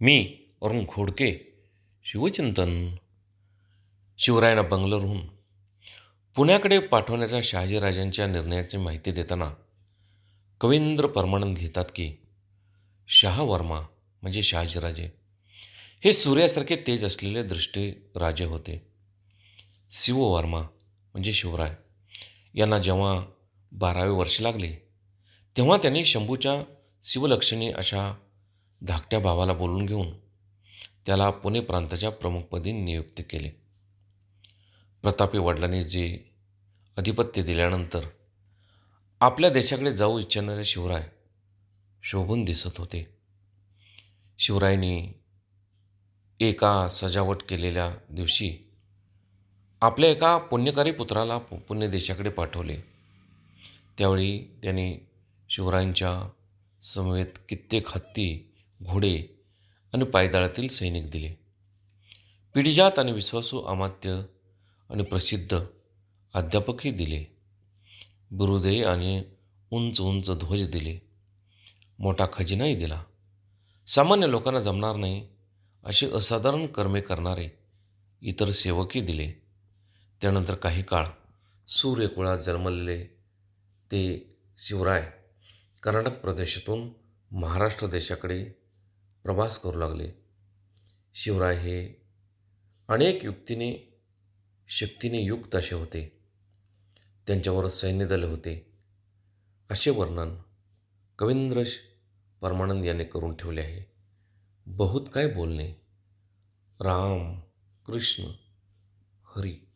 मी अरुण खोडके शिवचिंतन शिवरायानं बंगलोरहून. पुण्याकडे पाठवण्याच्या शहाजीराजांच्या निर्णयाची माहिती देताना कवींद्र परमानंद घेतात की शहावर्मा म्हणजे शहाजीराजे. हे सूर्यासारखे तेज असलेले दृष्टी राजे होते. शिववर्मा म्हणजे शिवराय. यांना जेव्हा बारावे वर्ष लागले तेव्हा त्यांनी शंभूच्या शिवलक्षणी अशा धाकट्या भावाला बोलून घेऊन त्याला पुणे प्रांताच्या प्रमुखपदी नियुक्त केले. प्रतापी वडिलांनी जे अधिपत्य दिल्यानंतर आपल्या देशाकडे जाऊ इच्छिणारे शिवराय शोभून दिसत होते. शिवरायांनी एका सजावट केलेल्या दिवशी आपल्या एका पुण्यकारी पुत्राला पु पुण्य देशाकडे पाठवले. त्यावेळी त्यांनी शिवरायांच्या समवेत कित्येक हत्ती घोडे आणि पायदळातील सैनिक दिले. पिढीजात आणि विश्वासू अमात्य आणि प्रसिद्ध अध्यापकही दिले. बुरुदे आणि उंच उंच ध्वज दिले. मोठा खजिनाही दिला. सामान्य लोकांना जमणार नाही असे असाधारण कर्मे करणारे इतर सेवकही दिले. त्यानंतर काही काळ सूर्यकुळात जन्मलेले ते शिवराय कर्नाटक प्रदेशातून महाराष्ट्र देशाकडे प्रवास करू लागले. शिवराय हे अनेक युक्तीने शक्तीने युक्त असे होते. त्यांच्यावर सैन्यदल होते. असे वर्णन कवींद्र परमानंद यांनी करून ठेवले आहे. बहुत काय बोलणे. राम कृष्ण हरी.